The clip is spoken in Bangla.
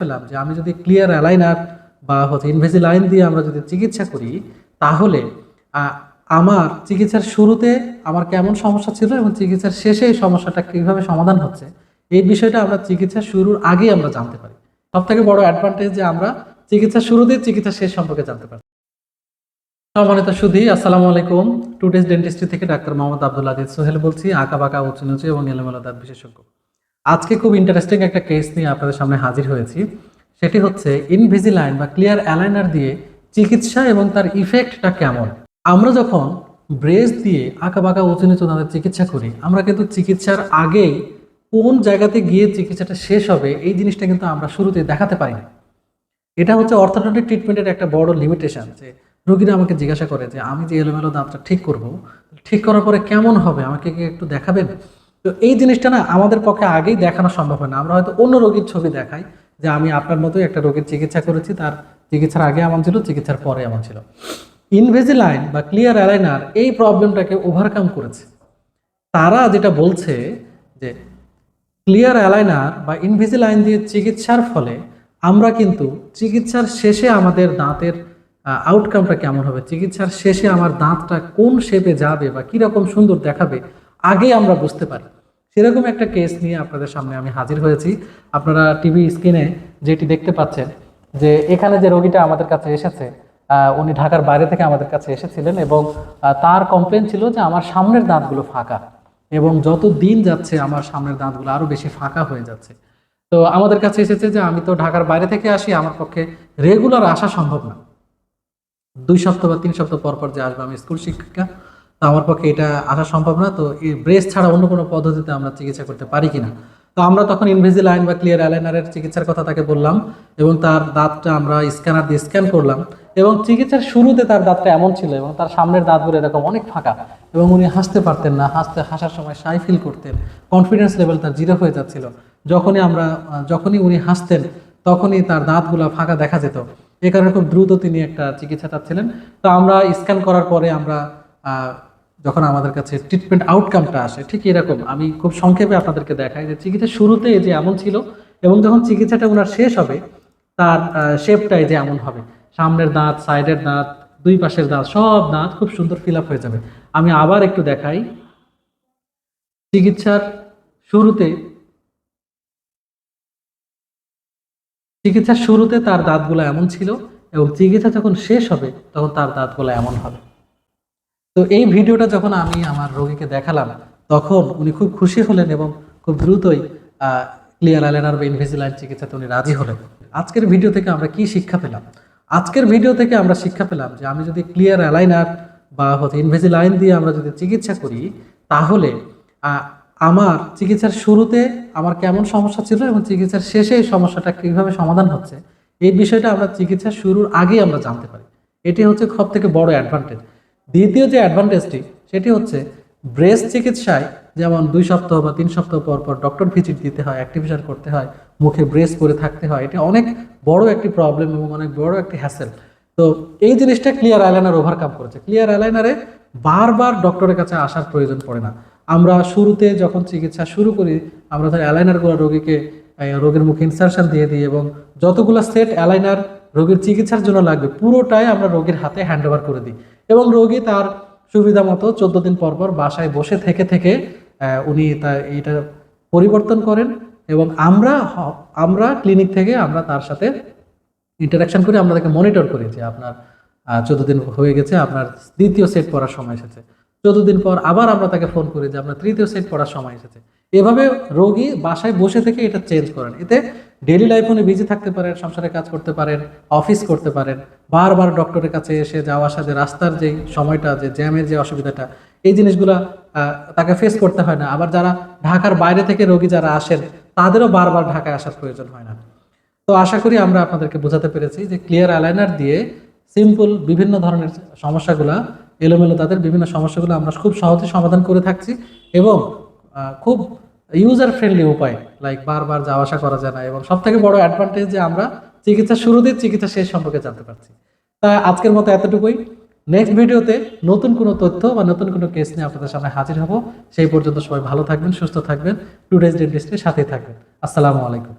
পেলাম যে আমি যদি ক্লিয়ার অ্যালাইনার বা হচ্ছে ইনভেজিলাইন দিয়ে আমরা যদি চিকিৎসা করি, তাহলে আমার চিকিৎসার শুরুতে আমার কেমন সমস্যা ছিল এবং চিকিৎসার শেষে এই সমস্যাটা কীভাবে সমাধান হচ্ছে, এই বিষয়টা আমরা চিকিৎসা শুরুর আগেই আমরা জানতে পারি। সব থেকে বড় অ্যাডভান্টেজ যে আমরা চিকিৎসা শুরুতে চিকিৎসা শেষ সম্পর্কে জানতে পারি। সম্মানিত সুধী, আসসালামু আলাইকুম। টুডেস ডেন্টিস্ট্রি থেকে ডাক্তার মোহাম্মদ আব্দুল সোহেল বলছি আঁকা বাঁকা উঁচু নিচু এবং এলোমেলো দাঁত বিশেষজ্ঞ। আজকে খুব ইন্টারেস্টিং একটা কেস নিয়ে আপনাদের সামনে হাজির হয়েছি। সেটি হচ্ছে ইনভিজিলাইন বা ক্লিয়ার অ্যালাইনার দিয়ে চিকিৎসা এবং তার ইফেক্টটা কেমন? আমরা যখন ব্রেস দিয়ে আঁকা বাঁকা উঁচু নিচু দাঁতের চিকিৎসা করি, আমরা কিন্তু চিকিৎসার আগেই কোন জায়গাতে গিয়ে চিকিৎসাটা শেষ হবে এই জিনিসটা কিন্তু আমরা শুরুতে দেখাতে পারি না। এটা হচ্ছে অর্থোডন্টিক ট্রিটমেন্টের একটা বড় লিমিটেশন যে রোগীরা আমাকে জিজ্ঞাসা করে যে আমি যে এলোমেলো দাঁতটা ঠিক করব, ঠিক করার পরে কেমন হবে আমাকে কি একটু দেখাবেন? তো এই জিনিসটা না আমাদের পক্ষে আগেই দেখানো সম্ভব হয় না। আমরা হয়তো অন্য রোগীর ছবি দেখাই যে আমি আপনার মতোই একটা রোগীর চিকিৎসা করেছি, তার চিকিৎসার আগে এমন ছিল, চিকিৎসার পরে এমন ছিল। ইনভেজিলাইন বা ক্লিয়ার অ্যালাইনার এই প্রবলেমটাকে ওভারকাম করেছে। তারা যেটা বলছে যে ক্লিয়ার অ্যালাইনার বা ইনভিজিলাইন দিয়ে চিকিৎসার ফলে আমরা কিন্তু চিকিৎসার শেষে আমাদের দাঁতের আউটকামটা কেমন হবে? চিকিৎসার শেষে আমার দাঁতটা কোন শেপে যাবে বা কীরকম সুন্দর দেখাবে? আগে আমরা বুঝতে পারি। সেরকম একটা কেস নিয়ে আপনাদের সামনে আমি হাজির হয়েছি। আপনারা টিভি স্ক্রিনে যেটি দেখতে পাচ্ছেন যে এখানে যে রোগীটা আমাদের কাছে এসেছে উনি ঢাকার বাইরে থেকে আমাদের কাছে এসেছিলেন এবং তার কমপ্লেন ছিল যে আমার সামনের দাঁতগুলো ফাঁকা এবং যত দিন যাচ্ছে আমার সামনের দাঁতগুলো আরও বেশি ফাঁকা হয়ে যাচ্ছে। তো আমাদের কাছে এসেছে যে আমি তো ঢাকার বাইরে থেকে আসি, আমার পক্ষে রেগুলার আসা সম্ভব না। দুই সপ্তাহ বা তিন সপ্তাহ পর পর যে আসব, আমি স্কুল শিক্ষিকা তো আমার পক্ষে এটা আসা সম্ভব না। তো এই ব্রেস ছাড়া অন্য কোনো পদ্ধতিতে আমরা চিকিৎসা করতে পারি কিনা? তো আমরা তখন ইনভিজিলাইন বা ক্লিয়ার অ্যালাইনারের চিকিৎসার কথা তাকে বললাম এবং তার দাঁতটা আমরা স্ক্যানার দিয়ে স্ক্যান করলাম এবং চিকিৎসার শুরুতে তার দাঁতটা এমন ছিল এবং তার সামনের দাঁতগুলো এরকম অনেক ফাঁকা এবং উনি হাসতে পারতেন না, হাসতে হাসার সময় সাই ফিল করতেন কনফিডেন্স লেভেল তার জিরো হয়ে যাচ্ছিল। যখনই আমরা, যখনই উনি হাসতেন, তখনই তার দাঁতগুলো ফাঁকা দেখা যেত। এ কারণে খুব দ্রুত তিনি একটা চিকিৎসা চাচ্ছিলেন। তো আমরা স্ক্যান করার পরে আমরা যখন আমাদের কাছে ট্রিটমেন্ট আউটকামটা আসে, ঠিক এরকম। আমি খুব সংক্ষেপে আপনাদেরকে দেখাই যে চিকিৎসা শুরুতে যে এমন ছিল এবং যখন চিকিৎসাটা ওনার শেষ হবে, তার শেপটাই যে এমন হবে। সামনের দাঁত সাইডের দাঁত, দুই পাশের দাঁত, সব দাঁত খুব সুন্দর ফিল হয়ে যাবে। আমি আবার একটু দেখাই। চিকিৎসার শুরুতে চিকিৎসার শুরুতে তার দাঁতগুলো এমন ছিল এবং চিকিৎসা যখন শেষ হবে, তখন তার দাঁতগুলো এমন হবে। তো এই ভিডিওটা যখন আমি আমার রোগীকে দেখালাম, তখন উনি খুব খুশি হলেন এবং খুব দ্রুতই ক্লিয়ার আইলাইনার বা ইনভিজিলাইন চিকিৎসাতে উনি রাজি হলেন। আজকের ভিডিও থেকে আমরা কি শিক্ষা পেলাম? আজকের ভিডিও থেকে আমরা শিক্ষা পেলাম যে আমি যদি ক্লিয়ার অ্যালাইনার বা হচ্ছে ইনভিজিলাইন দিয়ে আমরা যদি চিকিৎসা করি, তাহলে আমার চিকিৎসার শুরুতে আমার কেমন সমস্যা ছিল এবং চিকিৎসার শেষে এই সমস্যাটা কীভাবে সমাধান হচ্ছে, এই বিষয়টা আমরা চিকিৎসা শুরুর আগেই আমরা জানতে পারি। এটি হচ্ছে সব থেকে বড় অ্যাডভান্টেজ দ্বিতীয় যে অ্যাডভান্টেজটি সেটি হচ্ছে ব্রেস্ট চিকিৎসায় যেমন দুই সপ্তাহ বা তিন সপ্তাহ পর পর ডক্টর ভিজিট দিতে হয় অ্যাক্টিভেশন করতে হয়, মুখে ব্রেস করে থাকতে হয়, এটা অনেক বড় একটি প্রবলেম এবং অনেক বড় একটি হ্যাসেল তো এই জিনিসটা ক্লিয়ার আইলাইনার ওভারকাম করেছে। ক্লিয়ার আইলাইনারে বারবার ডক্টরের কাছে আসার প্রয়োজন পড়ে না। আমরা শুরুতে যখন চিকিৎসা শুরু করি, আমরা ধর অ্যালাইনারগুলো রোগীকে রোগীর মুখে ইনসার্শন দিয়ে দিই এবং যতগুলো সেট অ্যালাইনার রোগীর চিকিৎসার জন্য লাগবে। পুরোটাই আমরা রোগীর হাতে হ্যান্ড ওভার করে দিই। এবং রোগী তার সুবিধা মতো চোদ্দ দিন পর পর বাসায় বসে থেকে থেকে উনি তা এটা পরিবর্তন করেন এবং আমরা আমরা ক্লিনিক থেকে আমরা তার সাথে ইন্টারাকশন করে আমরা তাকে মনিটর করি যে আপনার চোদ্দ দিন হয়ে গেছে, আপনার দ্বিতীয় সেট পড়ার সময় এসেছে। চোদ্দ দিন পর আবার আমরা তাকে ফোন করি যে আপনার তৃতীয় সেট পড়ার সময় এসেছে। এভাবে রোগী বাসায় বসে থেকে এটা চেঞ্জ করেন। এতে ডেলি লাইফ উনি বিজি থাকতে পারেন, সংসারে কাজ করতে পারেন অফিস করতে পারেন, বারবার ডক্টরের কাছে এসে যাওয়া আসা, যে রাস্তার যে সময়টা, যে জ্যামের যে অসুবিধাটা, এই জিনিসগুলা তাকে ফেস করতে হয় না। আবার যারা ঢাকার বাইরে থেকে রোগী যারা আসেন, তাদেরও বারবার ঢাকায় আসার প্রয়োজন হয় না। তো আশা করি আমরা আপনাদেরকে বোঝাতে পেরেছি যে ক্লিয়ার আইলাইনার দিয়ে সিম্পল বিভিন্ন ধরনের সমস্যাগুলো, এলোমেলো তাদের বিভিন্ন সমস্যাগুলো আমরা খুব সহজে সমাধান করে থাকছি এবং খুব ইউজার ফ্রেন্ডলি উপায় লাইক বারবার যাওয়া আসা করা যায় না এবং সব থেকে বড় অ্যাডভান্টেজ যে আমরা চিকিৎসা শুরুতেই চিকিৎসা শেষ সম্পর্কে জানতে পারছি। তা আজকের মতো এতটুকুই। নেক্সট ভিডিওতে নতুন কোনো তথ্য বা নতুন কোনো কেস নিয়ে আপনাদের সামনে হাজির হব। সেই পর্যন্ত সবাই ভালো থাকবেন, সুস্থ থাকবেন। টু ডেজ ডেন্টিস্টের সাথেই থাকবেন। আসসালামু আলাইকুম।